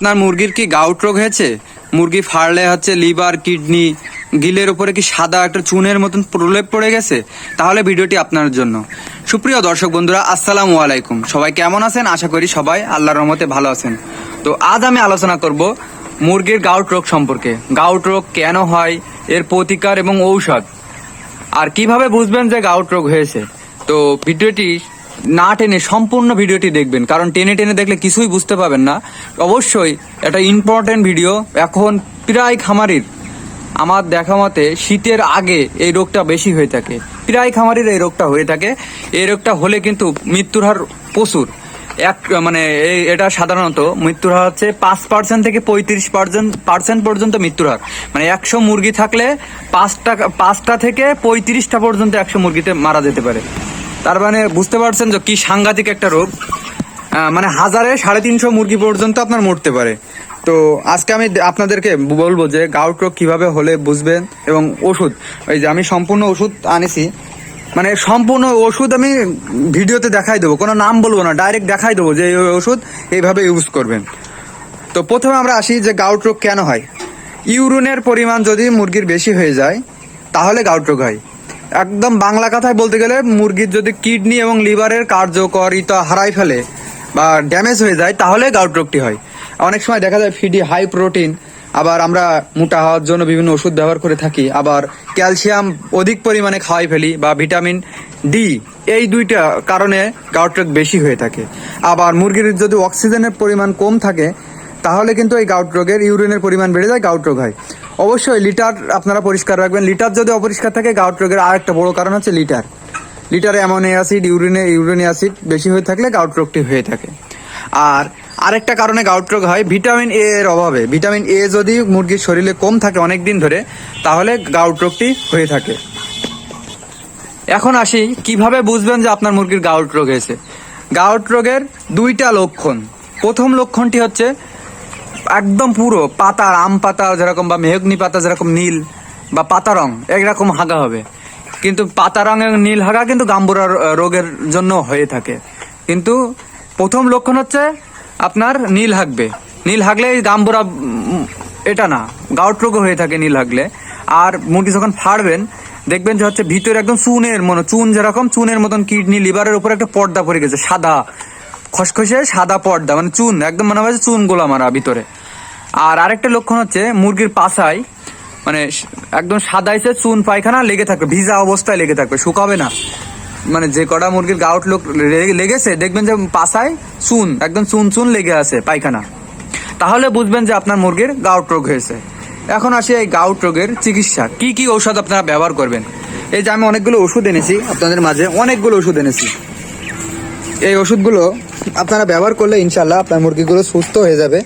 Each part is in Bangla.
আপনার মুরগির কি গাউট রোগ হয়েছে? মুরগি ফাড়লে হচ্ছে লিভার, কিডনি, গিলের উপরে কি সাদা একটা চুনের মতন প্রলেপ পড়ে গেছে? তাহলে ভিডিওটি আপনার জন্য। সুপ্রিয় দর্শক বন্ধুরা, আসসালামু আলাইকুম। সবাই কেমন আছেন? আশা করি সবাই আল্লাহর রহমতে ভালো আছেন। তো আজ আমি আলোচনা করব মুরগির গাউট রোগ সম্পর্কে। গাউট রোগ কেন হয়, এর প্রতিকার এবং ঔষধ? আর কীভাবে বুঝবেন যে গাউট রোগ হয়েছে? তো ভিডিওটি না টেনে সম্পূর্ণ ভিডিওটি দেখবেন। কারণ টেনে টেনে দেখলে কিছুই বুঝতে পাবেন না। অবশ্যই একটা ইম্পর্টেন্ট ভিডিও এখন প্রায় খামারির আমার দেখা মতে শীতের আগে এই রোগটা বেশি হয়ে থাকে। প্রায় খামারির এই রোগটা হয়ে থাকে। এই রোগটা হলে কিন্তু মৃত্যুর হার প্রচুর। এক মানে এই, এটা সাধারণত মৃত্যুর হার হচ্ছে পাঁচ পার্সেন্ট থেকে পঁয়ত্রিশ পার্সেন্ট পার্সেন্ট পর্যন্ত মৃত্যুর হার। মানে একশো মুরগি থাকলে পাঁচটা পাঁচটা থেকে পঁয়ত্রিশটা পর্যন্ত একশো মুরগিতে মারা যেতে পারে। তার মানে বুঝতে পারছেন যে কি সাংঘাতিক একটা রোগ। মানে হাজারে সাড়ে তিনশো মুরগি পর্যন্ত আপনার মরতে পারে। তো আজকে আমি আপনাদেরকে বলব যে গাউট রোগ কীভাবে হলে বুঝবেন এবং ওষুধ। ওই যে আমি সম্পূর্ণ ওষুধ আনেছি। মানে সম্পূর্ণ ওষুধ আমি ভিডিওতে দেখাই দেবো, কোনো নাম বলব না, ডাইরেক্ট দেখাই দেবো যে এই ওষুধ এইভাবে ইউজ করবেন। তো প্রথমে আমরা আসি যে গাউট রোগ কেন হয়। ইউরিনের পরিমাণ যদি মুরগির বেশি হয়ে যায়, তাহলে গাউট রোগ হয়। একদম বাংলা কথায় বলতে গেলে মুরগির যদি কিডনি এবং লিভারের কার্যকরিতা হারাই ফেলে বা ড্যামেজ হয়ে যায়, তাহলে গাউট রোগটি হয়। অনেক সময় দেখা যায় ফিডি হাই প্রোটিন, আবার আমরা মোটা হওয়ার জন্য বিভিন্ন ওষুধ ব্যবহার করে থাকি, আবার ক্যালসিয়াম অধিক পরিমাণে খাওয়াই ফেলি বা ভিটামিন ডি এই দুইটা কারণে গাউট রোগ বেশি হয়ে থাকে। আবার মুরগির যদি অক্সিজেনের পরিমাণ কম থাকে, তাহলে কিন্তু এই গাউট রোগের ইউরিনের পরিমাণ বেড়ে যায়, গাউট রোগ হয়। অবশ্যই লিটার আপনারা পরিষ্কার রাখবেন। লিটার যদি অপরিষ্কার থাকে, গাউট রোগের আরেকটা বড় কারণ হচ্ছে লিটার। লিটারে অ্যামোনিয়া অ্যাসিড, ইউরিনে ইউরিনিক অ্যাসিড বেশি হয়ে থাকলে গাউট রোগটি হয়ে থাকে। আর আরেকটা কারণে গাউট রোগ হয়, ভিটামিন এ এর অভাবে। ভিটামিন এ যদি মুরগির শরীরে কম থাকে অনেক দিন ধরে, তাহলে গাউট রোগটি হয়ে থাকে। এখন আসি, কীভাবে বুঝবেন যে আপনার মুরগির গাউট রোগ হয়েছে? গাউট রোগের দুইটা লক্ষণ। প্রথম লক্ষণটি হচ্ছে একদম পুরো পাতা আম পাতা যেরকম বা মেহগনি পাতা যেরকম নীল বা পাতা রং, একরকম হাগা হবে। কিন্তু পাতা রঙের নীল হাগা কিন্তু গাম্বুরা রোগের জন্য হয়ে থাকে। কিন্তু প্রথম লক্ষণ হচ্ছে আপনার নীল হাগবে। নীল হাগলে গাম্বুরা এটা না, গাউট রোগও হয়ে থাকে নীল হাগলে। আর মুরগি যখন ফাড়বেন, দেখবেন যে হচ্ছে ভিতরে একদম চুনের মনে, চুন যেরকম, চুনের মতন কিডনি, লিভারের উপর একটা পর্দা পড়ে গেছে, সাদা। খসখসে সাদা পর্দা মানে চুন, একদম মনে হয় চুন গোলা মারা ভিতরে। আর আরেকটা লক্ষণ হচ্ছে মুরগির পাছায় মানে একদম সাদা এসে চুন পায়খানা লেগে থাকবে, ভিজা অবস্থায় লেগে থাকবে, শুকাবে না। মানে যে কটা মুরগির গাউট লোক লেগেছে, দেখবেন যে পাছায় চুন, একদম চুন চুন লেগে আছে পায়খানা। তাহলে বুঝবেন যে আপনার মুরগির গাউট রোগ হয়েছে। এখন আসি এই গাউট রোগের চিকিৎসা। কি কি ঔষধ আপনারা ব্যবহার করবেন? এই যে আমি অনেকগুলো ওষুধ এনেছি, আপনাদের মাঝে অনেকগুলো ওষুধ এনেছি। এই ওষুধগুলো আপনারা ব্যবহার করলে ইনশাল্লাহ আপনার মুরগিগুলো সুস্থ হয়ে যাবে।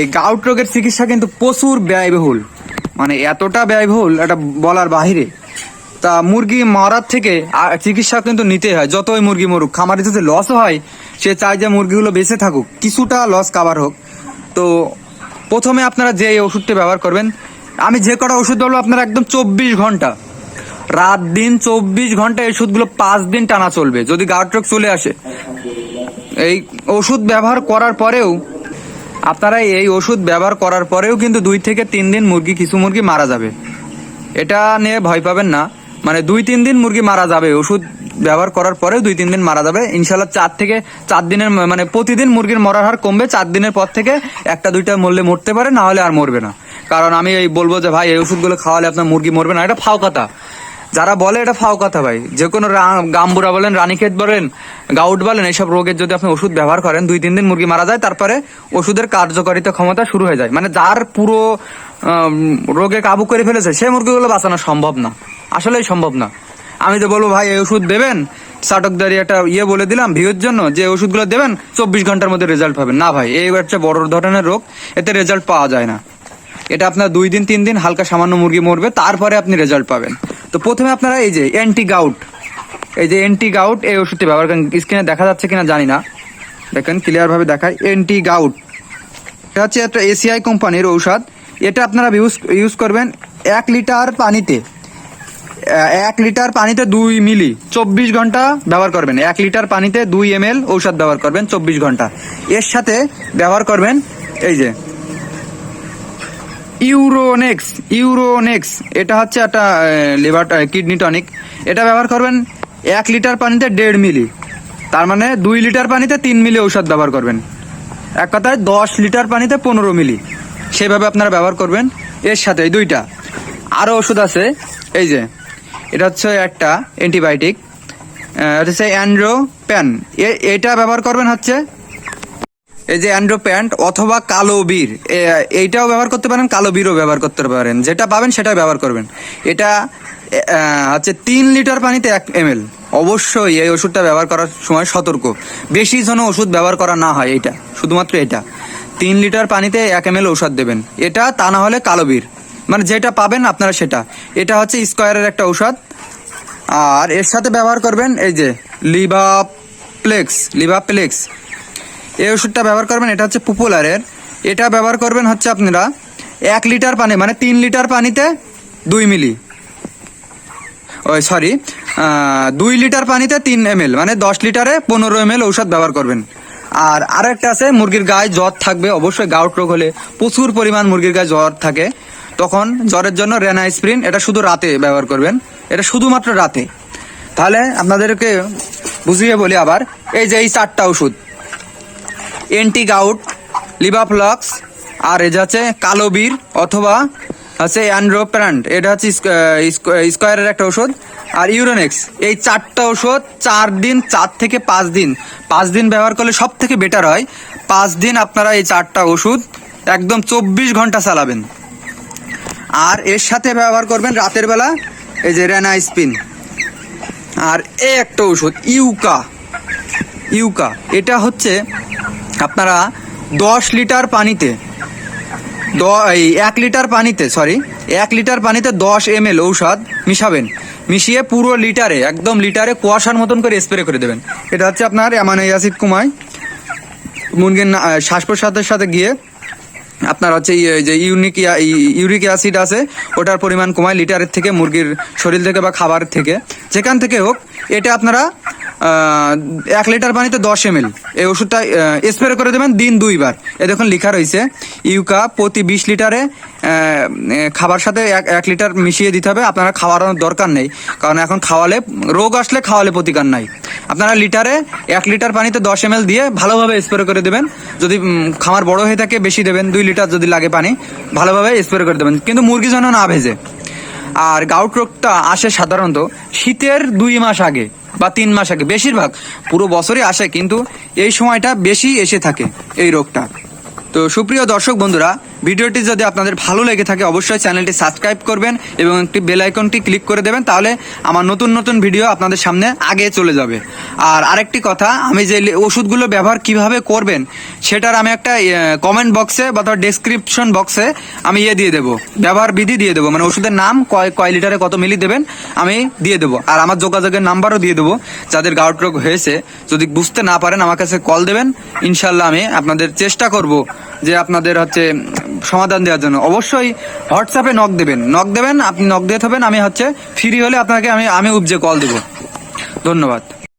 এই গাউট রোগের চিকিৎসা কিন্তু প্রচুর ব্যয়বহুল। মানে এতটা ব্যয়বহুল, এটা বলার বাহিরে। তা মুরগি মারার থেকে চিকিৎসা কিন্তু নিতে হয়, যতই মুরগি মরুক। খামারে যদি লস হয়, সে চায় যে মুরগিগুলো বেঁচে থাকুক, কিছুটা লস কাবার হোক। তো প্রথমে আপনারা যে ওষুধটি ব্যবহার করবেন, আমি যে কটা ওষুধ বলব, আপনারা একদম চব্বিশ ঘণ্টা, রাত দিন চব্বিশ ঘণ্টা এই ওষুধগুলো পাঁচ দিন টানা চলবে। যদি গাউট রোগ চলে আসে এই ওষুধ ব্যবহার করার পরেও, আপনারা এই ওষুধ ব্যবহার করার পরেও কিন্তু দুই থেকে তিন দিন মুরগি, কিছু মুরগি মারা যাবে। এটা নিয়ে ভয় পাবেন না। মানে দুই, তিন দিন মুরগি মারা যাবে। ওষুধ ব্যবহার করার পরেও দুই, তিন দিন মারা যাবে। ইনশাল্লাহ চার থেকে চার দিনের মানে প্রতিদিন মুরগির মরার হার কমবে। চার দিনের পর থেকে একটা, দুইটা মরলে মরতে পারে, না হলে আর মরবে না। কারণ আমি এই বলব যে, ভাই, এই ওষুধগুলো খাওয়ালে আপনার মুরগি মরবে না। এটা ফাও কথা। যারা বলে এটা ফাও কথা ভাই, যে কোনো গাম্বুরা বলেন, রানীক্ষেত বলেন, গাউট বলেন, এইসব রোগের যদি আপনি ওষুধ ব্যবহার করেন, দুই, তিন দিন মুরগি মারা যায়, তারপরে ওষুধের কার্যকারিতা ক্ষমতা শুরু হয়ে যায়। মানে যার পুরো রোগে কাবু করে ফেলেছে সেই মুরগিগুলো বাঁচানো সম্ভব না। আসলেই সম্ভব না। আমি তো বলব, ভাই, এই ওষুধ দেবেন চাটকদারি একটা ইয়ে বলে দিলাম ভিউর জন্য, যে ওষুধগুলো দেবেন, চব্বিশ ঘণ্টার মধ্যে রেজাল্ট পাবেন। না ভাই, এই হচ্ছে বড় ধরনের রোগ, এতে রেজাল্ট পাওয়া যায় না। এটা আপনার দুই দিন, তিন দিন হালকা সামান্য মুরগি মরবে, তারপরে আপনি রেজাল্ট পাবেন। তো প্রথমে আপনারা এই যে অ্যান্টি গাউট এই যে অ্যান্টি গাউট এই ওষুধটি ব্যবহার করেন। স্ক্রিনে দেখা যাচ্ছে কিনা জানি না। দেখেন ক্লিয়ারভাবে দেখায়। অ্যান্টি গাউট এটা হচ্ছে একটা এসিআই কোম্পানির ঔষধ। এটা আপনারা ইউজ ইউজ করবেন এক লিটার পানিতে। এক লিটার পানিতে দুই মিলি, চব্বিশ ঘণ্টা ব্যবহার করবেন। এক লিটার পানিতে দুই এম ঔষধ ব্যবহার করবেন চব্বিশ ঘণ্টা। এর সাথে ব্যবহার করবেন এই যে ইউরোনেক্স ইউরোনেক্স, এটা হচ্ছে একটা লিভার কিডনি টনিক এটা ব্যবহার করবেন এক লিটার পানিতে দেড় মিলি। তার মানে দুই লিটার পানিতে তিন মিলি ঔষধ ব্যবহার করবেন। এক কথায় দশ লিটার পানিতে পনেরো মিলি। সেভাবে আপনারা ব্যবহার করবেন এর সাথে দুইটা। আরও ওষুধ আছে, এই যে, এটা হচ্ছে একটা অ্যান্টিবায়োটিক হচ্ছে অ্যান্ড্রো প্যান এটা ব্যবহার করবেন হচ্ছে এই যে অ্যান্ড্রো প্যান্ট অথবা কালো বীর এইটাও ব্যবহার করতে পারেন, কালো বীরও ব্যবহার করতে পারেন। যেটা পাবেন সেটা ব্যবহার করবেন। এটা হচ্ছে তিন লিটার পানিতে এক এম অবশ্যই এই ওষুধটা ব্যবহার করার সময় সতর্ক। বেশি যেন ওষুধ ব্যবহার করা না হয় এটা, শুধুমাত্র এটা। তিন লিটার পানিতে এক এম ঔষধ দেবেন। এটা তা না হলে কালো বীর। মানে যেটা পাবেন আপনারা সেটা। এটা হচ্ছে স্কোয়ারের একটা ঔষধ। আর এর সাথে ব্যবহার করবেন এই যে লিভাপ্লেক্স লিভাপ্লেক্স এই ওষুধটা ব্যবহার করবেন, এটা হচ্ছে পপুলারের। এটা ব্যবহার করবেন হচ্ছে আপনারা এক লিটার পানি মানে তিন লিটার পানিতে দুই মিলি। ওই সরি দুই লিটার পানিতে তিন এম মানে দশ লিটারে পনেরো এম ঔষধ ব্যবহার করবেন। আর আরেকটা আছে, মুরগির গায়ে জ্বর থাকবে, অবশ্যই গাউট রোগ হলে প্রচুর পরিমাণ মুরগির গায়ে জ্বর থাকে। তখন জ্বরের জন্য রেনা স্প্রিন এটা শুধু রাতে ব্যবহার করবেন, এটা শুধুমাত্র রাতে। তাহলে আপনাদেরকে বুঝিয়ে বলি আবার, এই যে এই চারটা ওষুধ এন্টি গাউট লিভাফ্লক্স আর এটা হচ্ছে কালো বীর অথবা হচ্ছে অ্যান্ড্রোপ্রান্ট এটা হচ্ছে স্কোয়ারের একটা ওষুধ আর ইউরোনেক্স, এই চারটা ওষুধ চার দিন, চার থেকে পাঁচ দিন। পাঁচ দিন ব্যবহার করলে সব থেকে বেটার হয়। পাঁচ দিন আপনারা এই চারটা ওষুধ একদম চব্বিশ ঘণ্টা চালাবেন। আর এর সাথে ব্যবহার করবেন রাতের বেলা, এই যে রেনা স্পিন আর এই একটা ওষুধ ইউকা। ইউকা, এটা হচ্ছে আপনারা দশ লিটার পানিতে, দ- এই এক লিটার পানিতে সরি এক লিটার পানিতে দশ এম এল ঔষধ মিশাবেন। মিশিয়ে পুরো লিটারে, একদম লিটারে কুয়াশার মতন করে স্প্রে করে দেবেন। এটা হচ্ছে আপনার অ্যামানো অ্যাসিড কমায়। মুরগির শ্বাস প্রশ্বাসের সাথে গিয়ে আপনার হচ্ছে যে ইউনিক ইউরিক অ্যাসিড আছে, ওটার পরিমাণ কমায় লিটারের থেকে, মুরগির শরীর থেকে বা খাবার থেকে। যেখান থেকে হোক, এটা আপনারা এক লিটার পানিতে দশ এম এই ওষুধটা স্প্রে করে দেবেন দিন দুইবার। এ দেখুন, লেখা রয়েছে, ইউকা প্রতি বিশ লিটারে খাবার সাথে এক এক লিটার মিশিয়ে দিতে হবে। আপনারা খাওয়ানোর দরকার নেই, কারণ এখন খাওয়ালে, রোগ আসলে খাওয়ালে প্রতিকার নাই। আপনারা লিটারে এক লিটার পানিতে দশ এম দিয়ে ভালোভাবে স্প্রে করে দেবেন। যদি খামার বড় হয়ে থাকে, বেশি দেবেন, দুই লিটার যদি লাগে পানি, ভালোভাবে স্প্রে করে দেবেন। কিন্তু মুরগি যেন না ভেজে। আর গাউট রোগটা আসে সাধারণত শীতের দুই মাস আগে। বা তিন মাস আগে। বেশিরভাগ পুরো বছরই আসে, কিন্তু এই সময়টা বেশি এসে থাকে এই রোগটা। তো সুপ্রিয় দর্শক বন্ধুরা ভিডিওটি যদি আপনাদের ভালো লেগে থাকে, অবশ্যই চ্যানেলটি সাবস্ক্রাইব করবেন এবং একটি বেল আইকনটি ক্লিক করে দেবেন, তাহলে আমার নতুন নতুন ভিডিও আপনাদের সামনে আগে চলে যাবে। আর আরেকটি কথা, আমি যে ওষুধগুলো ব্যবহার কীভাবে করবেন, সেটার আমি একটা কমেন্ট বক্সে বা ডেসক্রিপশন বক্সে আমি ইয়ে দিয়ে দেবো, ব্যবহার বিধি দিয়ে দেবো মানে ওষুধের নাম কয় কয় লিটারে কত মিলি দেবেন, আমি দিয়ে দেবো। আর আমার যোগাযোগের নাম্বারও দিয়ে দেবো, যাদের গাউট রোগ হয়েছে, যদি বুঝতে না পারেন, আমার কাছে কল দেবেন ইনশাল্লাহ আমি আপনাদের চেষ্টা করব। যে আপনাদের হচ্ছে সমাধান দেওয়ার জন্য। অবশ্যই হোয়াটসঅ্যাপে নক দেবেন। নক দেবেন, আপনি নক দিয়ে থাকবেন আমি হচ্ছে ফ্রি হলে আপনাকে আমি আমি উপজে কল দেবো। ধন্যবাদ।